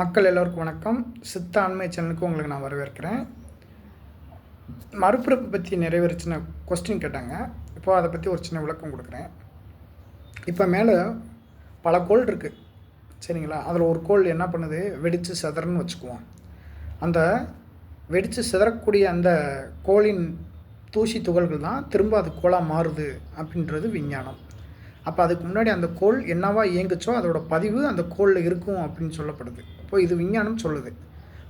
மக்கள் எல்லோருக்கும் வணக்கம். சித்த ஆண்மை சேனலுக்கு உங்களுக்கு நான் வரவேற்கிறேன். மறுபிறப்பு பற்றி நிறைவேற சின்ன கொஸ்டின் கேட்டாங்க. இப்போ அதை பற்றி ஒரு சின்ன விளக்கம் கொடுக்குறேன். இப்போ மேலே பல கோள் இருக்குது சரிங்களா? அதில் ஒரு கோள் என்ன பண்ணுது? வெடித்து சிதறன்னு வச்சுக்குவோம். அந்த வெடித்து சிதறக்கூடிய அந்த கோளின் தூசி துகள்கள் தான் திரும்ப அது கோளாக மாறுது அப்படின்றது விஞ்ஞானம். அப்போ அதுக்கு முன்னாடி அந்த கோள் என்னவா இயங்குச்சோ அதோட பதிவு அந்த கோளில் இருக்கும் அப்படின்னு சொல்லப்படுது. இப்போது இது விஞ்ஞானம் சொல்லுது.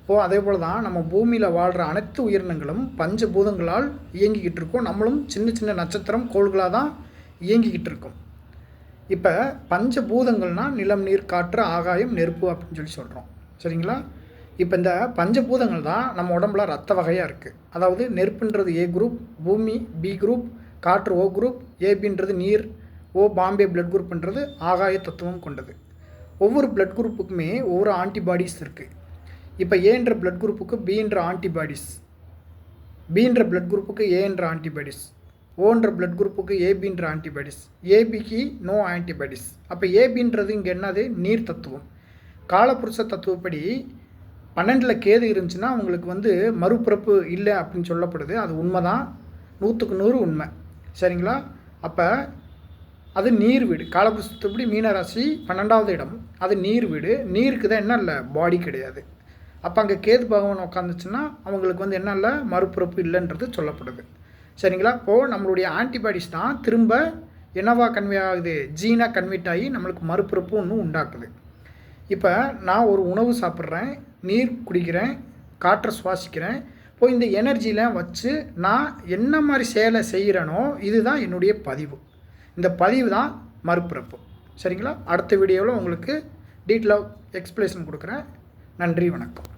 இப்போது அதே போல் தான் நம்ம பூமியில் வாழ்கிற அனைத்து உயிரினங்களும் பஞ்சபூதங்களால் இயங்கிக்கிட்டு இருக்கோம். நம்மளும் சின்ன சின்ன நட்சத்திரம் கோள்களாக தான் இயங்கிக்கிட்டு இருக்கோம். இப்போ பஞ்சபூதங்கள்னால் நிலம் நீர் காற்று ஆகாயம் நெருப்பு அப்படின்னு சொல்லி சொல்கிறோம் சரிங்களா? இப்போ இந்த பஞ்சபூதங்கள் தான் நம்ம உடம்புல ரத்த வகையாக இருக்குது அதாவது நெருப்புன்றது ஏ குரூப் பூமி பி குரூப் காற்று ஓ குரூப் ஏபின்றது நீர் ஓ பாம்பே பிளட் குரூப்ன்றது ஆகாய தத்துவம் கொண்டது. ஒவ்வொரு பிளட் குரூப்புக்குமே ஒவ்வொரு ஆன்டிபாடிஸ் இருக்குது இப்போ ஏன்ற பிளட் குரூப்புக்கு பின்ற ஆன்டிபாடிஸ் பின்ற பிளட் குரூப்புக்கு ஏன்ற ஆன்டிபாடிஸ் ஓன்ற பிளட் குரூப்புக்கு ஏபின்ற ஆன்டிபாடிஸ் ஏபிக்கு நோ ஆன்டிபாடிஸ் அப்போ ஏபின்றது இங்கே என்னது? நீர் தத்துவம். காலப்புருஷ தத்துவப்படி பன்னெண்டில் கேது இருந்துச்சுன்னா அவங்களுக்கு வந்து மறுபிறப்பு இல்லை அப்படின்னு சொல்லப்படுது. அது உண்மை தான் நூற்றுக்கு நூறு உண்மை. சரிங்களா? அப்போ அது நீர் வீடு. காலபுருஷத்துப்படி மீனராசி பன்னெண்டாவது இடம். அது நீர் வீடு. நீருக்கு தான் என்ன இல்லை? பாடி கிடையாது. அப்போ அங்கே கேது பகவான் உட்காந்துச்சுன்னா அவங்களுக்கு வந்து என்ன இல்லை? மறுபிறப்பு இல்லைன்றது சொல்லப்படுது. சரிங்களா? இப்போது நம்மளுடைய ஆன்டிபாடிஸ் தான் திரும்ப என்னவா கன்வே ஆகுது? ஜீனாக கன்வெர்ட் ஆகி நம்மளுக்கு மறுபிறப்பு ஒன்று உண்டாக்குது. இப்போ நான் ஒரு உணவு சாப்பிட்றேன் நீர் குடிக்கிறேன் காற்றை சுவாசிக்கிறேன். இப்போ இந்த எனர்ஜியில் வச்சு நான் என்ன மாதிரி செயலை செய்கிறேனோ இதுதான் என்னுடைய பதிவு. இந்த பதிவு தான் மறுபிறப்பு. சரிங்களா? அடுத்த வீடியோவில் உங்களுக்கு டீட்டெயிலாக எக்ஸ்பிளேஷன் கொடுக்குறேன். நன்றி வணக்கம்.